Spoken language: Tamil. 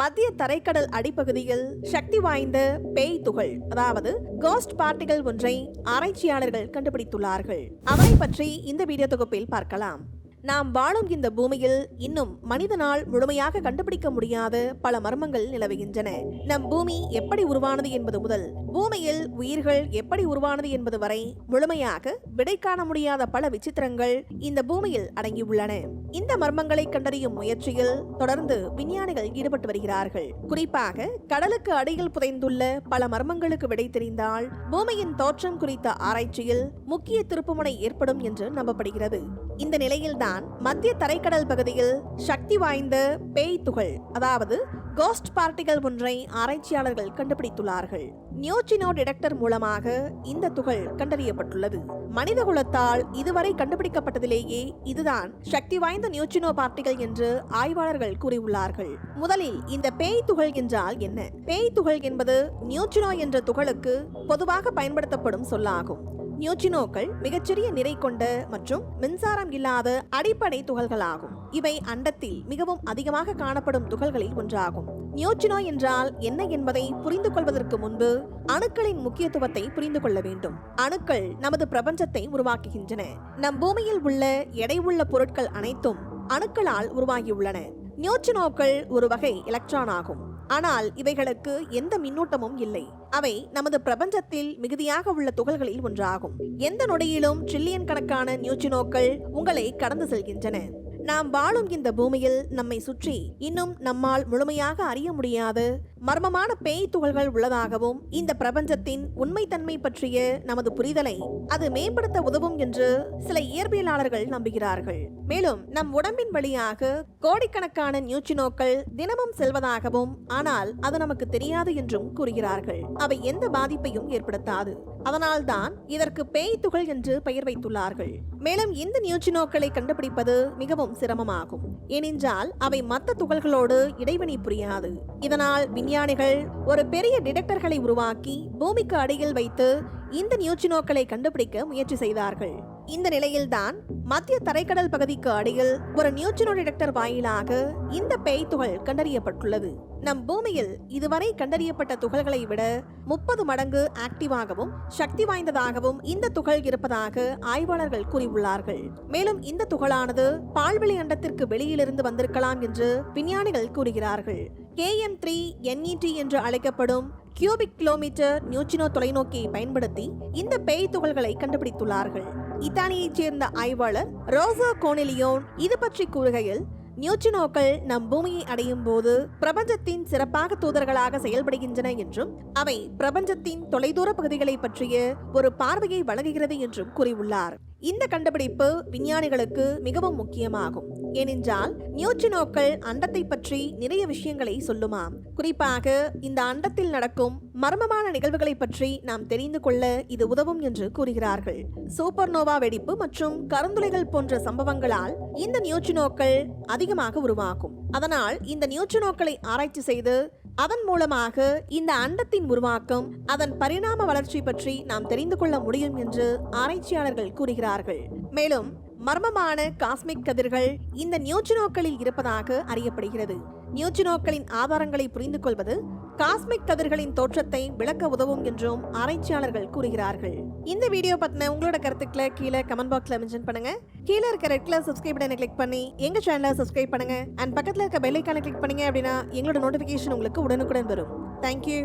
மத்திய தரைக்கடல் அடிப்பகுதியில் சக்தி வாய்ந்த பேய் துகள் அதாவது கோஸ்ட் பார்ட்டிகள் ஒன்றை ஆராய்ச்சியாளர்கள் கண்டுபிடித்துள்ளார்கள். அவரை பற்றி இந்த வீடியோ தொகுப்பில் பார்க்கலாம். நாம் வாழும் இந்த பூமியில் இன்னும் மனிதனால் முழுமையாக கண்டுபிடிக்க முடியாத பல மர்மங்கள் நிலவுகின்றன. நம் பூமி எப்படி உருவானது என்பது முதல் பூமியில் உயிர்கள் எப்படி உருவானது என்பது வரை முழுமையாக விடை காண முடியாத பல விசித்திரங்கள் இந்த பூமியில் அடங்கியுள்ளன. இந்த மர்மங்களை கண்டறியும் முயற்சியில் தொடர்ந்து விஞ்ஞானிகள் ஈடுபட்டு வருகிறார்கள். குறிப்பாக கடலுக்கு அடியில் புதைந்துள்ள பல மர்மங்களுக்கு விடை தெரிந்தால் பூமியின் தோற்றம் குறித்த ஆராய்ச்சியில் முக்கிய திருப்புமுனை ஏற்படும் என்று நம்பப்படுகிறது. இந்த நிலையில்தான் மத்திய தரைக்கடல் பகுதியில் சக்தி வாய்ந்த பேய் துகள் அதாவது கோஸ்ட் பார்ட்டிகள் ஒன்றை ஆராய்ச்சியாளர்கள் கண்டுபிடித்துள்ளார்கள். நியோச்சினோ டிடெக்டர் மூலமாக இந்த துகள் கண்டறியப்பட்டுள்ளது. மனித குலத்தால் இதுவரை கண்டுபிடிக்கப்பட்டதிலேயே இதுதான் சக்தி வாய்ந்த நியூச்சினோ பார்ட்டிகள் என்று ஆய்வாளர்கள் கூறியுள்ளார்கள். முதலில் இந்த பேய் துகள் என்றால் என்ன? பேய் துகள் என்பது நியூச்சினோ என்ற துகளுக்கு பொதுவாக பயன்படுத்தப்படும் சொல்லாகும். நியூச்சினோக்கள் மிகச்சிறிய நிறை கொண்ட மற்றும் மின்சாரம் இல்லாத அடிப்படை துகள்களாகும். இவை அண்டத்தில் மிகவும் அதிகமாக காணப்படும் துகள்களில் ஒன்றாகும். நியோச்சினோ என்றால் என்ன என்பதை புரிந்து கொள்வதற்கு முன்பு அணுக்களின் முக்கியத்துவத்தை புரிந்து கொள்ள வேண்டும். அணுக்கள் நமது பிரபஞ்சத்தை உருவாக்குகின்றன. நம் பூமியில் உள்ள எடை உள்ள பொருட்கள் அனைத்தும் அணுக்களால் உருவாகியுள்ளன. நியோச்சினோக்கள் ஒரு வகை எலக்ட்ரான் ஆகும் ஆனால் இவைகளுக்கு எந்த மின்னூட்டமும் இல்லை. அவை நமது பிரபஞ்சத்தில் மிகுதியாக உள்ள துகள்களில் ஒன்றாகும். எந்த நொடியிலும் ட்ரில்லியன் கணக்கான நியூச்சினோக்கள் உங்களை கடந்து செல்கின்றன. நாம் வாழும் இந்த பூமியில் நம்மை சுற்றி இன்னும் நம்மால் முழுமையாக அறிய முடியாத மர்மமான பேய் துகள்கள் உள்ளதாகவும் இந்த பிரபஞ்சத்தின் உண்மைத்தன்மை பற்றிய நமது புரிதலை அது மேம்படுத்த உதவும் என்று சில இயற்பியலாளர்கள் நம்புகிறார்கள். மேலும் நம் உடம்பின் வழியாக கோடிக்கணக்கான நியூச்சினோக்கள் தினமும் செல்வதாகவும் ஆனால் அது நமக்கு தெரியாது என்றும் கூறுகிறார்கள். அவை எந்த பாதிப்பையும் ஏற்படுத்தாது. அதனால்தான் இதற்கு பேய் துகள் என்று பெயர் வைத்துள்ளார்கள். மேலும் இந்த நியூச்சினோக்களை கண்டுபிடிப்பது மிகவும் சிரமமாகும். ஏனென்றால் அவை மற்ற துகள்களோடு இடைவினை புரியாது. இதனால் விஞ்ஞானிகள் ஒரு பெரிய டிடெக்டர்களை உருவாக்கி பூமிக்கு அடியில் வைத்து இந்த நியூச்சினோக்களை கண்டுபிடிக்க முயற்சி செய்தார்கள். இந்த நிலையில்தான் மத்திய தரைக்கடல் பகுதிக்கு அடியில் ஒரு நியூட்ரினோ டிடெக்டர் வாயிலாக இந்த பேய் துகள் கண்டறியப்பட்டுள்ளது. நம் பூமியில் இதுவரை கண்டறியப்பட்ட துகள்களை விட முப்பது மடங்கு ஆக்டிவாகவும் சக்தி வாய்ந்ததாகவும் இந்த துகள் இருப்பதாக ஆய்வாளர்கள் கூறியுள்ளார்கள். மேலும் இந்த துகளானது பால்வெளி அண்டத்திற்கு வெளியிலிருந்து வந்திருக்கலாம் என்று விஞ்ஞானிகள் கூறுகிறார்கள். கேஎம் த்ரீ என்இடி என்று அழைக்கப்படும் கியூபிக் கிலோமீட்டர் நியூச்சினோ தொலைநோக்கியை பயன்படுத்தி இந்த பேய் துகள்களை கண்டுபிடித்துள்ளார்கள். இத்தாலியைச் சேர்ந்த ஆய்வாளர் ரோசா கோனிலியோன் இது பற்றி கூறுகையில் நியூச்சினோக்கள் நம் பூமியை அடையும் போது பிரபஞ்சத்தின் சிறப்பாக தூதர்களாக செயல்படுகின்றன என்றும் அவை பிரபஞ்சத்தின் தொலைதூர பகுதிகளை பற்றிய ஒரு பார்வையை வழங்குகிறது என்றும் கூறியுள்ளார். இந்த கண்டுபிடிப்பு விஞ்ஞானிகளுக்கு மிகவும் முக்கியமாகும். ஏனென்றால் நியூட்ரினோக்கள் அண்டத்தை பற்றி நிறைய விஷயங்களை சொல்லுமாம் குறிப்பாக இந்த அண்டத்தில் நடக்கும் மர்மமான நிகழ்வுகளை பற்றி நாம் தெரிந்து கொள்ள இது உதவும் என்று கூறுகிறார்கள். சூப்பர்னோவா வெடிப்பு மற்றும் கருந்துளைகள் போன்ற சம்பவங்களால் இந்த நியூட்ரினோக்கள் அதிகமாக உருவாகும். அதனால் இந்த நியூட்ரினோக்களை ஆராய்ச்சி செய்து அதன் மூலமாக இந்த அண்டத்தின் உருவாக்கம் அதன் பரிணாம வளர்ச்சி பற்றி நாம் தெரிந்து கொள்ள முடியும் என்று ஆராய்ச்சியாளர்கள் கூறுகிறார்கள். மேலும் மர்மமான காஸ்மிக் கதிர்கள் இந்த நியூட்ரினோக்களில் இருப்பதாக அறியப்படுகிறது. நியூட்ரினோக்களின் ஆதாரங்களை புரிந்து கொள்வது காஸ்மிக் கதிர்களின் தோற்றத்தை விளக்க உதவும் என்றும் ஆராய்ச்சியாளர்கள் கூறுகிறார்கள். இந்த வீடியோ பத்தின உங்களோட கருத்துக்களை கீழே கமெண்ட் பாக்ஸ்ல மென்ஷன் பண்ணுங்க. கீழே இருக்க ரெட் கலர் சப்ஸ்கிரைப் பட்டனை கிளிக் பண்ணி எங்க சேனலை சப்ஸ்கிரைப் பண்ணுங்க. அண்ட் பக்கத்துல இருக்க பெல் ஐக்கான கிளிக் பண்ணீங்க அப்படின்னா எங்களோட நோட்டிபிகேஷன் உங்களுக்கு உடனுக்குடன் வரும். தேங்க்யூ